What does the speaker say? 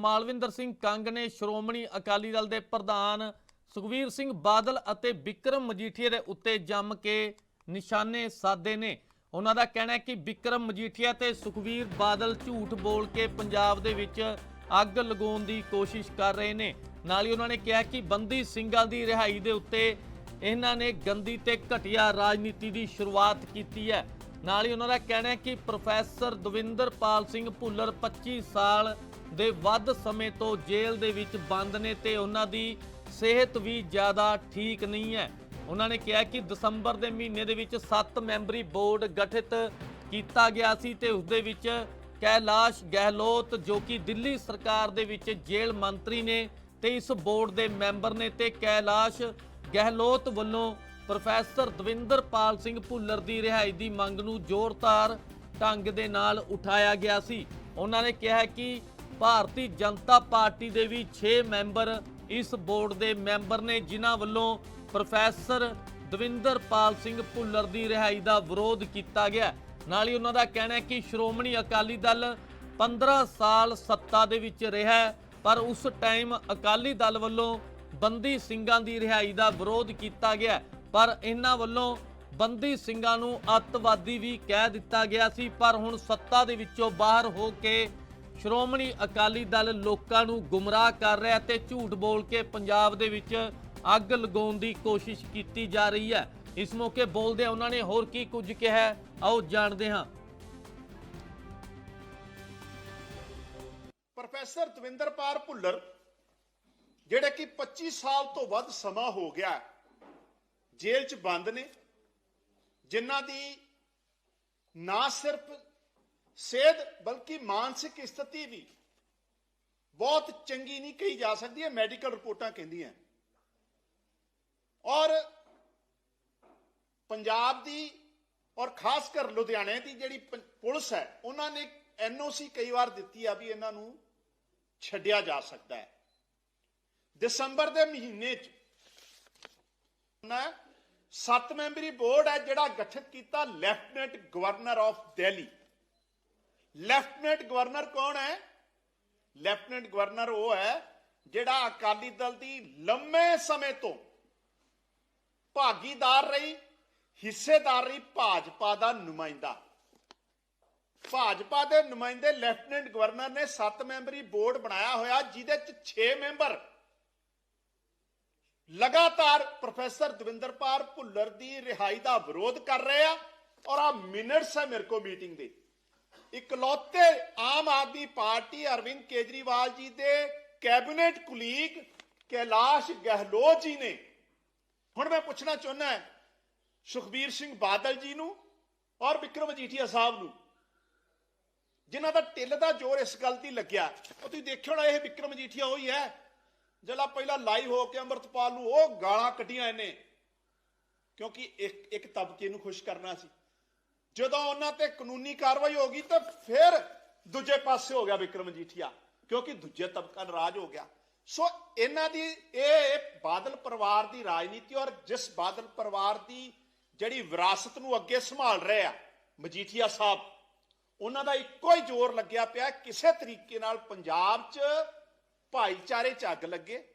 ਮਾਲਵਿੰਦਰ ਸਿੰਘ ਕੰਗ ਨੇ ਸ਼੍ਰੋਮਣੀ ਅਕਾਲੀ ਦਲ ਦੇ ਪ੍ਰਧਾਨ ਸੁਖਵੀਰ ਸਿੰਘ ਬਾਦਲ ਅਤੇ ਵਿਕਰਮ ਮਜੀਠੀਆ ਦੇ ਉੱਤੇ ਜੰਮ ਕੇ ਨਿਸ਼ਾਨੇ ਸਾਧੇ ਨੇ। ਉਹਨਾਂ ਦਾ ਕਹਿਣਾ ਹੈ ਕਿ ਵਿਕਰਮ ਮਜੀਠੀਆ ਤੇ ਸੁਖਵੀਰ ਬਾਦਲ ਝੂਠ ਬੋਲ ਕੇ ਪੰਜਾਬ ਦੇ ਵਿੱਚ ਅੱਗ ਲਗਾਉਣ ਦੀ ਕੋਸ਼ਿਸ਼ ਕਰ ਰਹੇ ਨੇ। ਨਾਲ ਹੀ ਉਹਨਾਂ ਨੇ ਕਿਹਾ ਕਿ ਬੰਦੀ ਸਿੰਘਾਂ ਦੀ ਰਿਹਾਈ ਦੇ ਉੱਤੇ ਇਹਨਾਂ ਨੇ ਗੰਦੀ ਤੇ ਘਟੀਆ ਰਾਜਨੀਤੀ ਦੀ ਸ਼ੁਰੂਆਤ ਕੀਤੀ ਹੈ। ਨਾਲ ਹੀ ਉਹਨਾਂ ਦਾ ਕਹਿਣਾ ਹੈ ਕਿ ਪ੍ਰੋਫੈਸਰ ਦਵਿੰਦਰਪਾਲ ਸਿੰਘ ਭੁੱਲਰ 25 ਸਾਲ ਦੇ ਵੱਧ ਸਮੇਂ ਤੋਂ ਜੇਲ੍ਹ ਦੇ ਵਿੱਚ ਬੰਦ ਨੇ ਤੇ ਉਹਨਾਂ ਦੀ ਸਿਹਤ ਵੀ ਜ਼ਿਆਦਾ ਠੀਕ ਨਹੀਂ ਹੈ। ਉਹਨਾਂ ਨੇ ਕਿਹਾ ਕਿ ਦਸੰਬਰ ਦੇ ਮਹੀਨੇ ਦੇ ਵਿੱਚ 7 ਮੈਂਬਰੀ ਬੋਰਡ ਗਠਿਤ ਕੀਤਾ ਗਿਆ ਸੀ ਤੇ ਉਸ ਦੇ ਵਿੱਚ ਕੈਲਾਸ਼ ਗਹਿਲੋਤ ਜੋ ਕਿ ਦਿੱਲੀ ਸਰਕਾਰ ਦੇ ਵਿੱਚ ਜੇਲ੍ਹ ਮੰਤਰੀ ਨੇ ਤੇ ਇਸ ਬੋਰਡ ਦੇ ਮੈਂਬਰ ਨੇ ਤੇ ਕੈਲਾਸ਼ ਗਹਿਲੋਤ ਵੱਲੋਂ ਪ੍ਰੋਫੈਸਰ ਦਵਿੰਦਰਪਾਲ ਸਿੰਘ ਭੁੱਲਰ ਦੀ ਰਿਹਾਈ ਦੀ ਮੰਗ ਨੂੰ ਜ਼ੋਰਦਾਰ ਢੰਗ ਦੇ ਨਾਲ ਉਠਾਇਆ ਗਿਆ ਸੀ। ਉਹਨਾਂ ਨੇ ਕਿਹਾ ਕਿ ਭਾਰਤੀ ਜਨਤਾ ਪਾਰਟੀ ਦੇ ਵੀ 6 ਮੈਂਬਰ ਇਸ ਬੋਰਡ ਦੇ ਮੈਂਬਰ ਨੇ, ਜਿਨ੍ਹਾਂ ਵੱਲੋਂ ਪ੍ਰੋਫੈਸਰ ਦਵਿੰਦਰਪਾਲ ਸਿੰਘ ਭੁੱਲਰ ਦੀ ਰਿਹਾਈ ਦਾ ਵਿਰੋਧ ਕੀਤਾ ਗਿਆ। ਨਾਲ ਹੀ ਉਹਨਾਂ ਦਾ ਕਹਿਣਾ ਹੈ ਕਿ ਸ਼੍ਰੋਮਣੀ ਅਕਾਲੀ ਦਲ 15 ਸਾਲ ਸੱਤਾ ਦੇ ਵਿੱਚ ਰਿਹਾ ਪਰ ਉਸ ਟਾਈਮ ਅਕਾਲੀ ਦਲ ਵੱਲੋਂ ਬੰਦੀ ਸਿੰਘਾਂ ਦੀ ਰਿਹਾਈ ਦਾ ਵਿਰੋਧ ਕੀਤਾ ਗਿਆ। ਪਰ ਇਹਨਾਂ ਵੱਲੋਂ ਬੰਦੀ ਸਿੰਘਾਂ ਨੂੰ ਅੱਤਵਾਦੀ ਵੀ ਕਹਿ ਦਿੱਤਾ ਗਿਆ ਸੀ। ਪਰ ਹੁਣ ਸੱਤਾ ਦੇ ਵਿੱਚੋਂ ਬਾਹਰ ਹੋ ਕੇ ਸ਼੍ਰੋਮਣੀ ਅਕਾਲੀ ਦਲ ਲੋਕਾਂ ਨੂੰ ਗੁੰਮਰਾਹ ਕਰ ਰਿਹਾ ਤੇ ਝੂਠ ਬੋਲ ਕੇ ਪੰਜਾਬ ਦੇ ਵਿੱਚ ਅੱਗ ਲਗਾਉਣ ਦੀ ਕੋਸ਼ਿਸ਼ ਕੀਤੀ ਜਾ ਰਹੀ ਹੈ। ਇਸ ਮੌਕੇ ਬੋਲਦੇ ਉਹਨਾਂ ਨੇ ਹੋਰ ਕੀ ਕੁਝ ਕਿਹਾ ਆਓ ਜਾਣਦੇ ਹਾਂ। ਪ੍ਰੋਫੈਸਰ ਦਵਿੰਦਰਪਾਲ ਭੁੱਲਰ ਜਿਹੜੇ ਕਿ 25 ਸਾਲ ਤੋਂ ਵੱਧ ਸਮਾਂ ਹੋ ਗਿਆ ਹੈ, ਜੇਲ੍ਹ 'ਚ ਬੰਦ ਨੇ, ਜਿਨ੍ਹਾਂ ਦੀ ਨਾ ਸਿਰਫ ਸਿਹਤ ਬਲਕਿ ਮਾਨਸਿਕ ਸਥਿਤੀ ਵੀ ਬਹੁਤ ਚੰਗੀ ਨਹੀਂ ਕਹੀ ਜਾ ਸਕਦੀ ਹੈ ਮੈਡੀਕਲ ਰਿਪੋਰਟਾਂ ਕਹਿੰਦੀਆਂ। ਔਰ ਪੰਜਾਬ ਦੀ ਔਰ ਖਾਸ ਕਰ ਲੁਧਿਆਣੇ ਦੀ ਜਿਹੜੀ ਪ- ਪੁਲਿਸ ਹੈ, ਉਹਨਾਂ ਨੇ ਐਨਓਸੀ ਕਈ ਵਾਰ ਦਿੱਤੀ ਆ ਵੀ ਇਹਨਾਂ ਨੂੰ ਛੱਡਿਆ ਜਾ ਸਕਦਾ ਹੈ। ਦਸੰਬਰ ਦੇ ਮਹੀਨੇ 'ਚ ਨਾ ਸੱਤ ਮੈਂਬਰੀ ਬੋਰਡ ਹੈ ਜਿਹੜਾ ਗਠਿਤ ਕੀਤਾ lieutenant governor of Delhi. Lieutenant governor ਕੌਣ ਹੈ? ਲੈਫਟੀਨੈਂਟ ਗਵਰਨਰ ਉਹ ਹੈ ਜਿਹੜਾ ਅਕਾਲੀ ਦਲ ਦੀ ਲੰਮੇ ਸਮੇਂ ਤੋਂ ਭਾਗੀਦਾਰ ਰਹੀ, ਹਿੱਸੇਦਾਰ ਰਹੀ, ਭਾਜਪਾ ਦਾ ਨੁਮਾਇੰਦਾ। ਭਾਜਪਾ ਦੇ ਨੁਮਾਇੰਦੇ ਲੈਫਟੀਨੈਂਟ ਗਵਰਨਰ ਨੇ 7 ਮੈਂਬਰੀ ਬੋਰਡ ਬਣਾਇਆ ਹੋਇਆ, ਜਿਹਦੇ ਚ 6 ਮੈਂਬਰ ਲਗਾਤਾਰ ਪ੍ਰੋਫੈਸਰ ਦਵਿੰਦਰਪਾਲ ਭੁੱਲਰ ਦੀ ਰਿਹਾਈ ਦਾ ਵਿਰੋਧ ਕਰ ਰਹੇ ਆ ਔਰ ਆ ਮਿੰਟਸ ਹੈ ਮੇਰੇ ਕੋ ਮੀਟਿੰਗ ਦੇ। ਇਕਲੌਤੇ ਆਮ ਆਦਮੀ ਪਾਰਟੀ ਅਰਵਿੰਦ ਕੇਜਰੀਵਾਲ ਜੀ ਦੇ ਕੈਬਨਿਟ ਕੁਲੀਗ ਕੈਲਾਸ਼ ਗਹਿਲੋਤ ਜੀ ਨੇ। ਹੁਣ ਮੈਂ ਪੁੱਛਣਾ ਚਾਹੁੰਦਾ ਹਾਂ ਸੁਖਬੀਰ ਸਿੰਘ ਬਾਦਲ ਜੀ ਨੂੰ ਔਰ ਵਿਕਰਮ ਜੀਠੀਆ ਸਾਹਿਬ ਨੂੰ। ਜਿਨ੍ਹਾਂ ਦਾ ਟਿੱਲ ਦਾ ਜ਼ੋਰ ਇਸ ਗੱਲ ਦੀ ਲੱਗਿਆ। ਉਹ ਤੁਸੀਂ ਦੇਖਿਓ ਨਾ, ਇਹ ਵਿਕਰਮ ਜੀਠੀਆ ਉਹੀ ਹੈ ਜਿਹੜਾ ਪਹਿਲਾਂ ਲਾਈਵ ਹੋ ਕੇ ਅੰਮ੍ਰਿਤਪਾਲ ਨੂੰ ਉਹ ਗਾਲਾਂ ਕੱਢੀਆਂ ਇਹਨੇ, ਕਿਉਂਕਿ ਇੱਕ ਇੱਕ ਤਬਕੇ ਨੂੰ ਖੁਸ਼ ਕਰਨਾ ਸੀ। ਜਦੋਂ ਉਹਨਾਂ ਤੇ ਕਾਨੂੰਨੀ ਕਾਰਵਾਈ ਹੋ ਗਈ ਤਾਂ ਫਿਰ ਦੂਜੇ ਪਾਸੇ ਹੋ ਗਿਆ ਵਿਕਰਮ ਜੀਠੀਆ ਕਿਉਂਕਿ ਦੂਜੇ ਤਬਕਾ ਨਾਰਾਜ਼ ਹੋ ਗਿਆ। ਸੋ ਇਹਨਾਂ ਦੀ ਇਹ ਬਾਦਲ ਪਰਿਵਾਰ ਦੀ ਰਾਜਨੀਤੀ ਔਰ ਜਿਸ ਬਾਦਲ ਪਰਿਵਾਰ ਦੀ ਜਿਹੜੀ ਵਿਰਾਸਤ ਨੂੰ ਅੱਗੇ ਸੰਭਾਲ ਰਹੇ ਆ, ਮਜੀਠੀਆ ਸਾਹਿਬ, ਉਹਨਾਂ ਦਾ ਇੱਕੋ ਹੀ ਜ਼ੋਰ ਲੱਗਿਆ ਪਿਆ, ਕਿਸੇ ਤਰੀਕੇ ਨਾਲ ਪੰਜਾਬ 'ਚ ਭਾਈਚਾਰੇ 'ਚ ਅੱਗ ਲੱਗੇ।